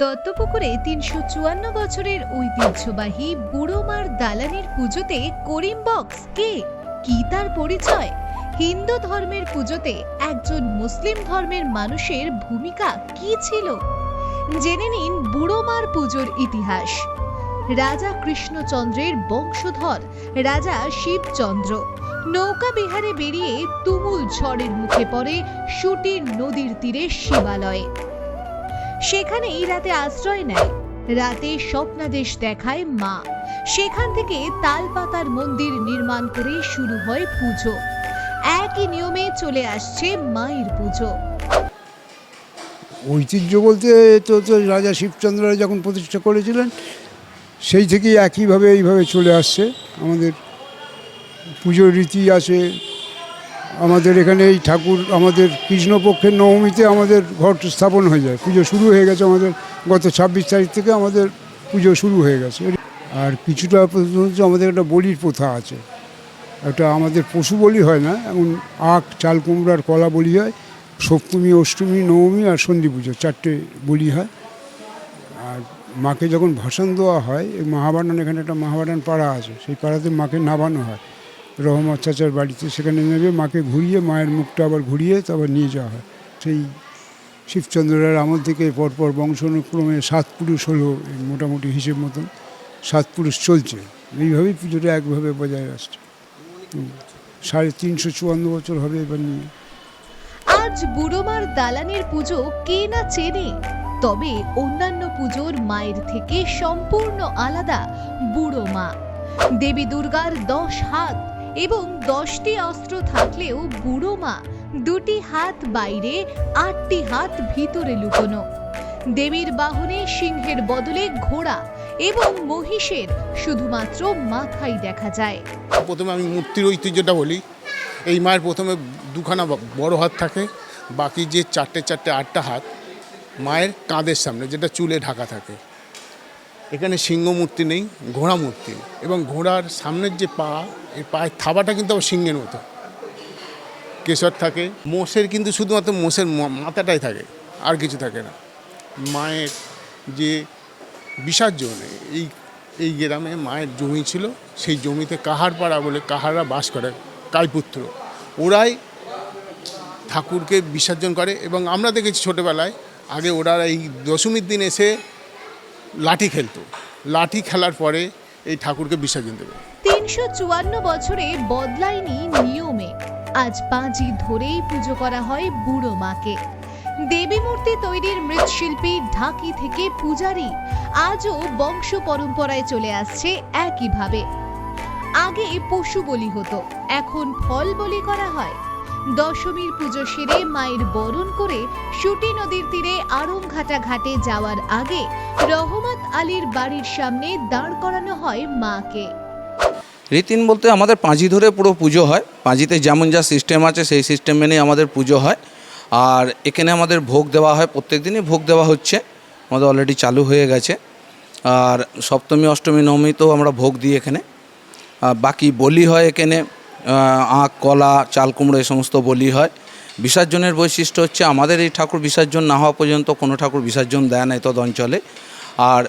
দত্তপুকুরে তিনশো চুয়ান্ন বছরের ঐতিহ্যবাহী বুড়োমার দালানের পুজোতে করিম বক্স কে? কি তার পরিচয়? হিন্দু ধর্মের পুজোতে একজন মুসলিম ধর্মের মানুষের ভূমিকা কি ছিল? জেনে নিন বুড়োমার পুজোর ইতিহাস। রাজা কৃষ্ণচন্দ্রের বংশধর, রাজা শিবচন্দ্র। নৌকা বিহারে বেরিয়ে তুমুল ঝড়ের মুখে পড়ে সুটির নদীর তীরে শিবালয়ে। সেখানেই রাতে আশ্রয় নেয়। রাতে স্বপ্নাদেশ দেখায় মা। সেখান থেকে তালপাতার মন্দির নির্মাণ করে শুরু হয় পুজো। একই নিয়মে চলে আসছে মায়ের পুজো। ঐতিহ্য বলতে তো তো রাজা শিবচন্দ্র যখন প্রতিষ্ঠা করেছিলেন, সেই থেকেই একইভাবে এইভাবে চলে আসছে। আমাদের পুজোর রীতি আছে আমাদের এখানে এই ঠাকুর আমাদের কৃষ্ণপক্ষের নবমীতে আমাদের ঘট স্থাপন হয়ে যায়। পুজো শুরু হয়ে গেছে আমাদের, গত ছাব্বিশ তারিখ থেকে আমাদের পুজো শুরু হয়ে গেছে। আর কিছুটা আমাদের একটা বলির প্রথা আছে। একটা আমাদের পশু বলি হয় না এখন আখ, চাল কুমড়ার কলা বলি হয়। সপ্তমী, অষ্টমী, নবমী আর সন্ধি পুজো চারটে বলি হয়। আর মাকে যখন ভাসান দেওয়া হয়, এই মহাবাডান এখানে একটা মহাবাডান পাড়া আছে, সেই পাড়াতে মাকে নামানো হয়। রহমত চাচার বাড়িতে সেখানে নেবে, মাকে ঘুরিয়ে, মায়ের মুখটা আবার ঘুরিয়ে তারপর নিয়ে যাওয়া হয়। সেই শিবচন্দ্রের আমল থেকে পরপর বংশানুক্রমে সাত পুরুষ হলো মোটামুটি হিসেব মতন সাত পুরুষ চলছে। এইভাবেই পুজোটা একভাবে বজায় আসছে। সাড়ে তিনশো চুয়ান্ন বছর হবে এবার নিয়ে। আজ বুড়োমার দালানের পুজো কে না চেনে? তবে অন্যান্য পুজোর মায়ের থেকে সম্পূর্ণ আলাদা বুড়ো মা দেবী দুর্গার দশ হাত। এবং দশটি অস্ত্র থাকলেও বুড়ো মা দুটি হাত বাইরে, আটটি হাত ভিতরে লুকোনো। দেবীর বাহনে সিংহের বদলে ঘোড়া এবং মহিষের শুধুমাত্র মাথাই দেখা যায়। প্রথমে আমি মূর্তির ঐতিহ্যটা বলি। এই মায়ের প্রথমে দুখানা বড় হাত থাকে, বাকি যে চারটে চারটে আটটা হাত মায়ের কাঁধের সামনে, যেটা চুলে ঢাকা থাকে। এখানে সিংহ মূর্তি নেই ঘোড়া মূর্তি এবং ঘোড়ার সামনের যে পা, এই পায়ের থাবাটা কিন্তু আবার সিংহের মতো। কেশর থাকে। মোষের কিন্তু শুধুমাত্র মোষের মাথাটাই থাকে, আর কিছু থাকে না। মায়ের যে বিসর্জন এই এই গ্রামে মায়ের জমি ছিল, সেই জমিতে কাহার পাড়া বলে কাহাররা বাস করে কাইপুত্র ওরাই ঠাকুরকে বিসর্জন করে, এবং আমরা দেখেছি ছোটোবেলায়, আগে ওরা এই দশমীর দিন এসে লাঠি খেলতো। লাঠি খেলার পরে এই ঠাকুরকে বিসর্জন দেবে। তিনশো চুয়ান্ন বছরে বদলায়নি নিয়মে। আজ পাঁচই ধরেই পুজো করা হয় বুড়ো মাকে। দেবী মূর্তি তৈরির মৃৎশিল্পী ঢাকি থেকে পূজারি আজও বংশ পরম্পরায় চলে আসছে একইভাবে। আগে পশু বলি হতো, এখন ফল বলি করা হয়। দশমীর পুজো সেরে মায়ের বরণ করে সুটি নদীর তীরে আড়ংঘাটা ঘাটে যাওয়ার আগে রহমত আলীর বাড়ির সামনে দাঁড় করানো হয় মাকে। রীতিন বলতে আমাদের পাঁজি ধরে পুরো পুজো হয়। পাঁজিতে যেমন যা সিস্টেম আছে, সেই সিস্টেম মেনেই আমাদের পুজো হয়। আর এখানে আমাদের ভোগ দেওয়া হয় প্রত্যেক দিনই ভোগ দেওয়া হচ্ছে। আমাদের অলরেডি চালু হয়ে গেছে। আর সপ্তমী, অষ্টমী, নবমীতেও আমরা ভোগ দিই এখানে। বাকি বলি হয় এখানে। আখ, কলা চাল কুমড়ো এই সমস্ত বলি হয়। বিসর্জনের বৈশিষ্ট্য হচ্ছে আমাদের এই ঠাকুর বিসর্জন না হওয়া পর্যন্ত কোনো ঠাকুর বিসর্জন দেয় না এতদ অঞ্চলে। আর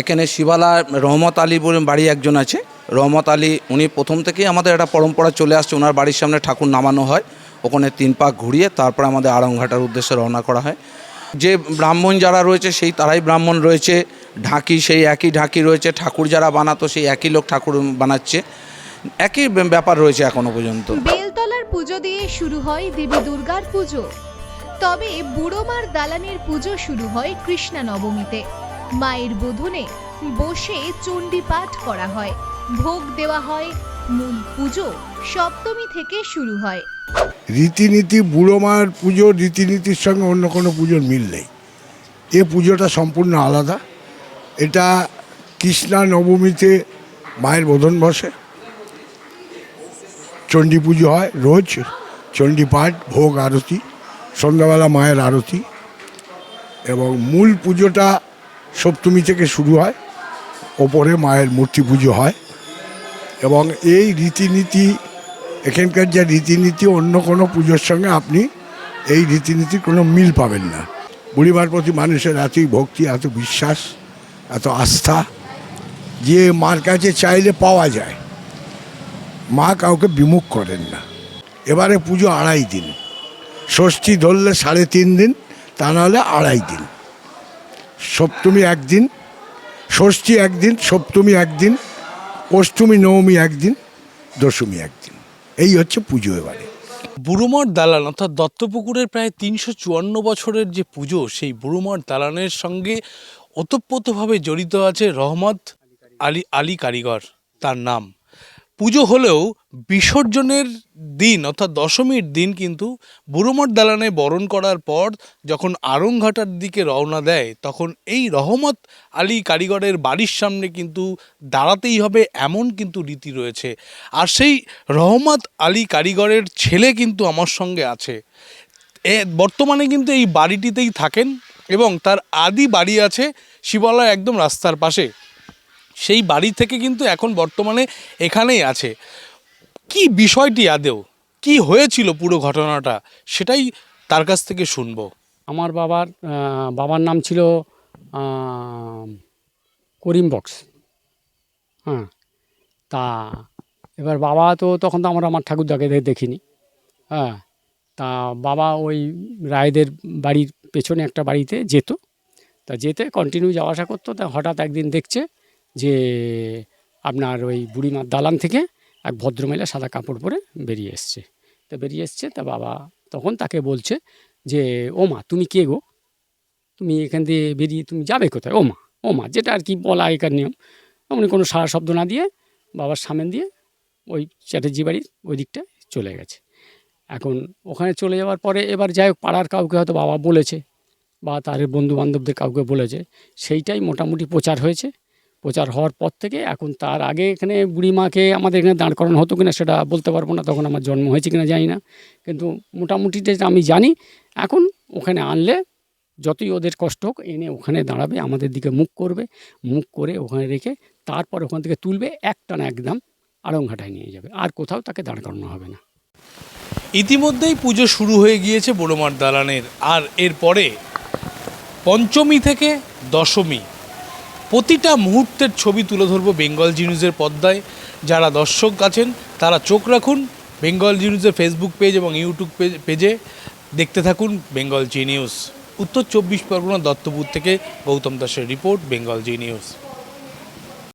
এখানে শিবালা রহমত আলী বলে বাড়ি একজন আছে। রহমত আলী, উনি প্রথম থেকেই আমাদের একটা পরম্পরা চলে আসছে, ওনার বাড়ির সামনে ঠাকুর নামানো হয়, ওখানে তিন পাক ঘুরিয়ে তারপর আমাদের আড়ংঘাটার উদ্দেশ্যে রওনা করা হয়। যে ব্রাহ্মণ যারা রয়েছে সেই তারাই ব্রাহ্মণ রয়েছে, ঢাকি সেই একই ঢাকি রয়েছে, ঠাকুর যারা বানাতো সেই একই লোক ঠাকুর বানাচ্ছে। একই ব্যাপার রয়েছে এখনও পর্যন্ত। বেলতলার পুজো দিয়ে শুরু হয় দেবী দুর্গার পুজো। তবে বুড়োমার দালানের পুজো শুরু হয় কৃষ্ণা নবমীতে। মায়ের বোধনে বসে চণ্ডী পাঠ করা হয়। ভোগ দেওয়া হয় মূল পুজো সপ্তমী থেকে শুরু হয়। রীতিনীতি বুড়ো মার পুজোর রীতিনীতির সঙ্গে অন্য কোনো পুজোর মিল নেই। এ পুজোটা সম্পূর্ণ আলাদা। এটা কৃষ্ণা নবমীতে মায়ের বোধন বসে। চণ্ডী পুজো হয় রোজ, চণ্ডী পাঠ, ভোগ আরতি, সন্ধ্যাবেলা মায়ের আরতি এবং মূল পুজোটা সপ্তমী থেকে শুরু হয়, ওপরে মায়ের মূর্তি পুজো হয় এবং এই রীতিনীতি, এখানকার যা রীতিনীতি, অন্য কোনো পুজোর সঙ্গে আপনি এই রীতিনীতির কোনো মিল পাবেন না। বুড়িমার প্রতি মানুষের এতই ভক্তি, এত বিশ্বাস, এত আস্থা, যে মার কাছে চাইলে পাওয়া যায়। মা কাউকে বিমুখ করেন না। এবারে পুজো আড়াই দিন। ষষ্ঠী ধরলে সাড়ে তিন দিন, তা নাহলে আড়াই দিন। সপ্তমী একদিন, ষষ্ঠী একদিন, সপ্তমী একদিন, অষ্টমী, নবমী একদিন, দশমী একদিন। এই হচ্ছে পুজো এবারে। বুড়োমঠ দালান, অর্থাৎ দত্তপুকুরের প্রায় তিনশো চুয়ান্ন বছরের যে পুজো, সেই বুড়োমঠ দালানের সঙ্গে ওতপ্রোতভাবে জড়িত আছে রহমত আলী আলী কারিগর, তার নাম। পুজো হলেও বিসর্জনের দিন, অর্থাৎ দশমীর দিন কিন্তু বুড়োমঠ দালানে বরণ করার পর যখন আরংঘাটার দিকে রওনা দেয়, তখন এই রহমত আলী কারিগরের বাড়ির সামনে কিন্তু দাঁড়াতেই হবে এমন কিন্তু রীতি রয়েছে। আর সেই রহমত আলী কারিগরের ছেলে কিন্তু আমার সঙ্গে আছে। এ, বর্তমানে কিন্তু এই বাড়িটিতেই থাকেন এবং তার আদি বাড়ি আছে শিবালয় একদম রাস্তার পাশে। সেই বাড়ি থেকে কিন্তু এখন বর্তমানে এখানেই আছে। কি বিষয়টি আদেও কি হয়েছিল পুরো ঘটনাটা? সেটাই তার কাছ থেকে শুনব। আমার বাবার বাবার নাম ছিল করিম বক্স। হ্যাঁ তা এবার বাবা তো তখন তো আমরা আমার ঠাকুরদাকে দেখিনি। হ্যাঁ তা বাবা ওই রায়দের বাড়ির পেছনে একটা বাড়িতে যেত। তা যেতে কন্টিনিউ যাওয়া আসা করতো। তা হঠাৎ একদিন দেখছে যে আপনার ওই বুড়িমার দালান থেকে এক ভদ্রমহিলা সাদা কাপড় পরে বেরিয়ে এসছে। তা বেরিয়ে এসছে, তা বাবা তখন তাকে বলছে যে, ও মা, তুমি কে গো? তুমি এখান দিয়ে বেরিয়ে তুমি যাবে কোথায়? ও মা ও মা, যেটা আর কি বলা একার নিয়ম। উনি কোনো সারা শব্দ না দিয়ে বাবার সামনে দিয়ে ওই চ্যাটার্জি বাড়ির ওই দিকটা চলে গেছে। এখন ওখানে চলে যাওয়ার পরে এবার যাই হোক, পাড়ার কাউকে হয়তো বাবা বলেছে বা তার বন্ধু বান্ধবদের কাউকে বলেছে, সেইটাই মোটামুটি প্রচার হয়েছে। প্রচার হওয়ার পর থেকে এখন তার আগে এখানে বুড়িমাকে আমাদের এখানে দাঁড় করানো হতো কিনা সেটা বলতে পারব না, তখন আমার জন্ম হয়েছে কিনা জানি না। কিন্তু মোটামুটি যেটা আমি জানি, এখন ওখানে আনলে যতই ওদের কষ্ট হোক, এনে ওখানে দাঁড়াবে, আমাদের দিকে মুখ করবে, মুখ করে ওখানে রেখে তারপর ওখান থেকে তুলবে একটানা একদম আড়ংঘাটায় নিয়ে যাবে, আর কোথাও তাকে দাঁড় করানো হবে না। ইতিমধ্যেই পুজো শুরু হয়ে গিয়েছে বুড়োমার দালানের, আর এরপরে পঞ্চমী থেকে দশমী। প্রতিটা মুহূর্তের ছবি তুলে ধরবো বেঙ্গল জি নিউজের যারা দর্শক আছেন, তারা চোখ রাখুন বেঙ্গল জিনিউজের ফেসবুক পেজ এবং ইউটিউব পেজে দেখতে থাকুন বেঙ্গল জি নিউজ উত্তর চব্বিশ পরগনা দত্তপুর থেকে গৌতম দাসের রিপোর্ট বেঙ্গল জি নিউজ